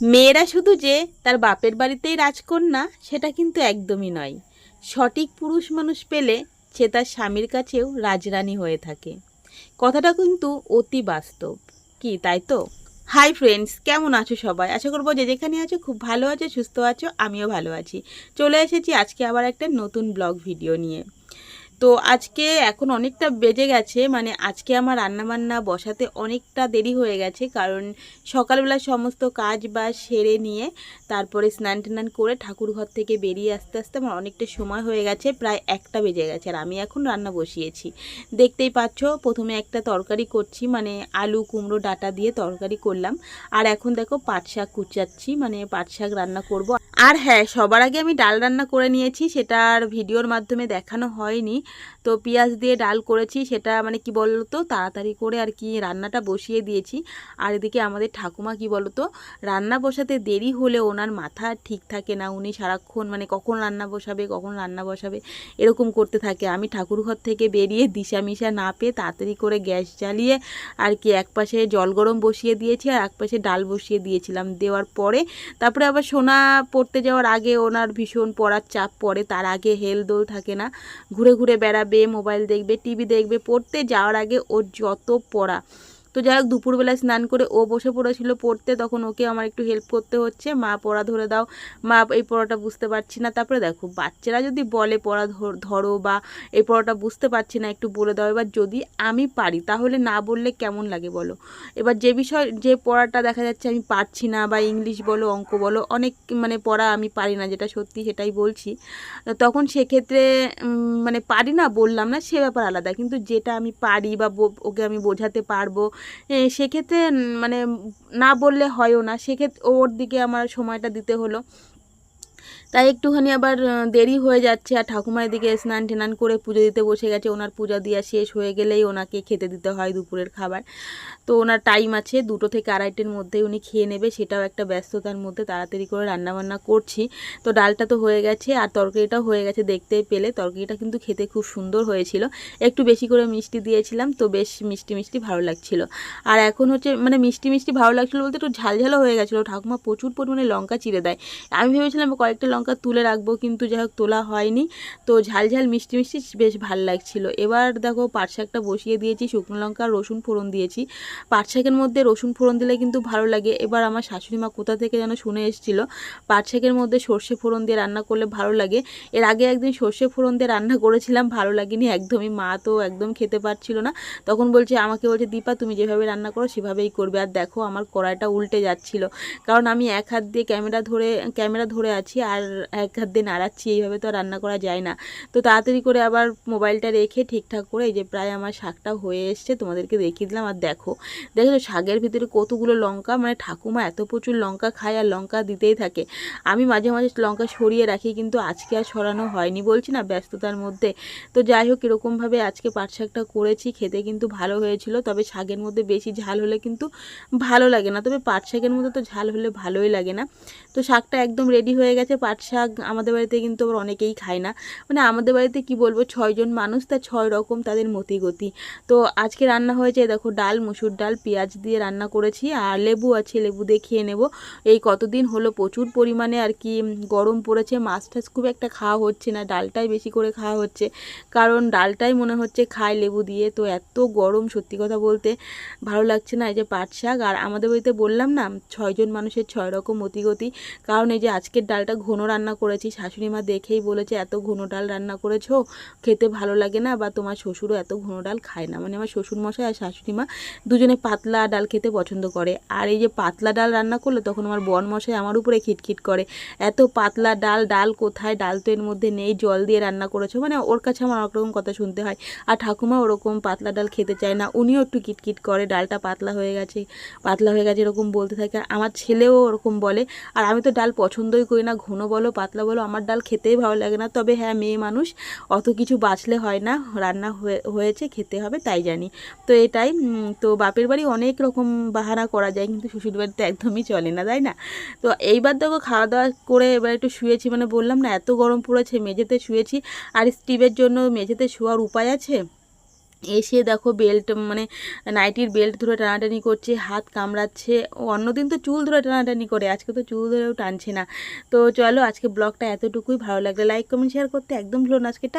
মেয়েরা শুধু যে তার বাপের বাড়িতেই রাজকন্যা, সেটা কিন্তু একদমই নয়। সঠিক পুরুষ মানুষ পেলে সে তার স্বামীর কাছেও রাজরানী হয়ে থাকে। কথাটা কিন্তু অতি বাস্তব। কি, তাই তো? হাই ফ্রেন্ডস কেমন আছো সবাই? আশা করব যে যেখানে আছো খুব ভালো আছো, সুস্থ আছো, আমিও ভালো আছি। চলে এসেছি আজকে আবার একটা নতুন ব্লগ ভিডিও নিয়ে। তো আজকে এখন অনেকটা বেজে গেছে মানে আজকে আমার রান্নাবান্না বসাতে অনেকটা দেরি হয়ে গেছে, কারণ সকালবেলা সমস্ত কাজ বাজ সেরে নিয়ে তারপরে স্নান টান করে ঠাকুর ঘর থেকে বেরিয়ে আসতে আসতে আমার অনেকটা সময় হয়ে গেছে, প্রায় একটা বেজে গেছে আর আমি এখন রান্না বসিয়েছি। দেখতেই পাচ্ছ, প্রথমে একটা তরকারি করছি মানে আলু, কুমড়ো, ডাটা দিয়ে তরকারি করলাম। আর এখন দেখো পাট শাক কুচাচ্ছি মানে পাট শাক রান্না করব। আর হ্যাঁ সবার আগে আমি ডাল রান্না করে নিয়েছি, সেটা আর ভিডিওর মাধ্যমে দেখানো হয়নি। তো পেঁয়াজ দিয়ে ডাল করেছি, সেটা মানে কি বলতো, তাড়াতাড়ি করে আর কি রান্নাটা বসিয়ে দিয়েছি। আর এদিকে আমাদের ঠাকুমা কি বলতো, রান্না বসাতে দেরি হলে ওনার মাথা ঠিক থাকে না, উনি সারাক্ষণ মানে কখন রান্না বসাবে, কখন রান্না বসাবে, এরকম করতে থাকে। আমি ঠাকুরঘর থেকে বেরিয়ে দিশা মিশা না পেয়ে তাড়াতাড়ি করে গ্যাস জ্বালিয়ে আর কি এক পাশে জল গরম বসিয়ে দিয়েছি আর এক পাশে ডাল বসিয়ে দিয়েছিলাম। দেওয়ার পরে, তারপরে আবার সোনা পড়তে যাওয়ার আগে ওনার ভীষণ পড়ার চাপ পড়ে, তার আগে হেল দোল থাকে না, ঘুরে ঘুরে বেড়াবে মোবাইল দেখবে টিভি দেখবে পড়তে যাওয়ার আগে ওর যত পড়া। তো যাই হোক, দুপুরবেলায় স্নান করে ও বসে পড়েছিল পড়তে। তখন ওকে আমার একটু হেল্প করতে হচ্ছে। মা, পড়া ধরে দাও। মা, এই পড়াটা বুঝতে পারছি না। তারপরে দেখো, বাচ্চারা যদি বলে পড়া ধরো বা এই পড়াটা বুঝতে পারছি না, একটু বলে দাও। এবার যদি আমি পারি, তাহলে না বললে কেমন লাগে বলো? এবার যে বিষয়, যে পড়াটা দেখা যাচ্ছে আমি পারছি না বা ইংলিশ বলো, অঙ্ক বলো, অনেক মানে পড়া আমি পারি না, যেটা সত্যি সেটাই বলছি। তখন সেক্ষেত্রে মানে পারি না, বললাম না, সে ব্যাপার আলাদা। কিন্তু যেটা আমি পারি বা ওকে আমি বোঝাতে পারব সেক্ষেত্রে মানে না বললে হয়ও না। সেক্ষেত্রে ওর দিকে আমার সময়টা দিতে হলো। তাই একটুখানি আবার দেরি হয়ে যাচ্ছে আর ঠাকুমার দিকে স্নান টেনান করে পুজো দিতে বসে গেছে। ওনার পূজা দেওয়া শেষ হয়ে গেলেই ওনাকে খেতে দিতে হয় দুপুরের খাবার। তো ওনার টাইম আছে দুটো থেকে আড়াইটের মধ্যে উনি খেয়ে নেবে, সেটাও একটা ব্যস্ততার মধ্যে তাড়াতাড়ি করে রান্নাবান্না করছি। তো ডালটা তো হয়ে গেছে আর তরকারিটাও হয়ে গেছে দেখতে পেলে। তরকারিটা কিন্তু খেতে খুব সুন্দর হয়েছিল। একটু বেশি করে মিষ্টি দিয়েছিলাম তো বেশ মিষ্টি মিষ্টি ভালো লাগছিল। আর এখন হচ্ছে মানে মিষ্টি মিষ্টি ভালো লাগছিল বলতে একটু ঝালঝালো হয়ে গেছিল। ঠাকুমা প্রচুর পরিমাণে লঙ্কা চিড়ে দেয়। আমি ভেবেছিলাম কয়েকটা লঙ্কা তুলে রাখব, কিন্তু যাই হোক তোলা হয়নি। তো ঝাল ঝাল মিষ্টি মিষ্টি বেশ ভালো লাগছিল। এবার দেখো পাট শাকটা বসিয়ে দিয়েছি, শুকনো লঙ্কা, রসুন ফোড়ন দিয়েছি। পাট শাকের মধ্যে রসুন ফোড়ন দিলে কিন্তু ভালো লাগে। এবার আমার শাশুড়ি মা কোথা থেকে যেন শুনে এসেছিল, পাট শাকের মধ্যে সর্ষে ফোড়ন দিয়ে রান্না করলে ভালো লাগে। এর আগে একদিন সর্ষে ফোড়ন দিয়ে রান্না করেছিলাম, ভালো লাগেনি, একদমই মা তো একদম খেতে পারছিল না। তখন বলছে, আমাকে বলছে, দীপা, তুমি যেভাবে রান্না করো, সেভাবেই করবে। আর দেখো আমার কড়াইটা উল্টে যাচ্ছিল, কারণ আমি এক হাত দিয়ে ক্যামেরা ধরে ক্যামেরা ধরে আছি, আর এক হাত দিয়ে নাড়াচ্ছি, এইভাবে তো রান্না করা যায় না। তো তাড়াতাড়ি করে আবার মোবাইলটা রেখে ঠিকঠাক করে এই যে প্রায় আমার শাকটা হয়ে এসছে, তোমাদেরকে দেখিয়ে দিলাম। আর দেখো দেখো শাকের ভিতরে কতগুলো লঙ্কা? মানে ঠাকুমা এত প্রচুর লঙ্কা খায় আর লঙ্কা দিতেই থাকে। আমি মাঝে মাঝে লঙ্কা সরিয়ে রাখি, কিন্তু আজকে আর সরানো হয়নি বলছি না, ব্যস্ততার মধ্যে। তো যাই হোক, এরকমভাবে আজকে পাট শাকটা করেছি, খেতে কিন্তু ভালো হয়েছিল, তবে শাকের মধ্যে বেশি ঝাল হলে কিন্তু ভালো লাগে না। তবে পাট শাকের মধ্যে তো ঝাল হলে ভালোই লাগে না। তো শাকটা একদম রেডি হয়ে গেছে, পাট শাক আমাদের বাড়িতে কিন্তু আবার অনেকেই খায় না। মানে আমাদের বাড়িতে কি বলব ছয়জন মানুষ, তা ছয় রকম তাদের মতিগতি। তো আজকে রান্না হয়েছে, দেখো ডাল, মুসুর ডাল, পেঁয়াজ দিয়ে রান্না করেছি, আর লেবু আছে, লেবু দিয়ে খেয়ে নেব। এই কতদিন হলো প্রচুর পরিমাণে আর কি গরম পড়েছে, মাছ টাছ খুব একটা খাওয়া হচ্ছে না, ডালটাই বেশি করে খাওয়া হচ্ছে। কারণ ডালটাই মনে হচ্ছে খায় লেবু দিয়ে, তো এত গরম সত্যি কথা বলতে ভালো লাগছে না, এই যে পাট শাক। আর আমাদের বাড়িতে বললাম না ছয়জন মানুষের ছয় রকম মতিগতি। কারণ এই যে আজকের ডালটা ঘন রান্না করেছি। শাশুড়ি মা দেখেই বলেছে, এত ঘন ডাল রান্না করেছ? খেতে ভালো লাগে না বা তোমার শ্বশুরও এত ঘন ডাল খায় না। মানে আমার শ্বশুর মশাই আর শাশুড়ি মা দুজনে পাতলা ডাল খেতে পছন্দ করে। আর এই যে পাতলা ডাল রান্না করলে তখন আমার বন মশাই আমার উপরে খিটখিট করে। এত পাতলা ডাল ডাল কোথায়? ডাল তো এর মধ্যে নেই, জল দিয়ে রান্না করেছ? মানে ওর কাছে আমার অনেক কথা শুনতে হয়। আর ঠাকুমা ওরকম পাতলা ডাল খেতে চায় না, উনিও একটু কিটকিট করে, ডালটা পাতলা হয়ে গেছে, পাতলা হয়ে গেছে এরকম বলতে থাকে। আমার ছেলেও ওরকম বলে। আর আমি তো ডাল পছন্দই করি না, ঘন বলো, পাতলা বলো, আমার ডাল খেতেই ভালো লাগে না। তবে হ্যাঁ মেয়ে মানুষ, অত কিছু বাঁচলে হয় না, রান্না হয়ে- হয়েছে, খেতে হবে, তাই জানি। তো এটাই তো বাপের বাড়ি অনেক রকম বাহানা করা যায়, কিন্তু শ্বশুর বাড়িতে একদমই চলে না, তাই না? তো এইবার দেখো, খাওয়া দাওয়া করে এবার একটু শুয়েছি মানে বললাম না, এত গরম পড়েছে, মেঝেতে শুয়েছি, আর স্টিভের জন্য মেঝেতে শোয়ার উপায় আছে? এসে দেখো বেল্ট মানে নাইটির বেল্ট ধরে টানাটানি করছে, হাত কামড়াচ্ছে। অন্যদিন তো চুল ধরে টানাটানি করে, আজকে তো চুল ধরেও টানছে না। তো চলো আজকে ব্লগটা এতটুকুই, ভালো লাগলে লাইক কমেন্ট শেয়ার করতে একদম ভুলো না। আজকে টা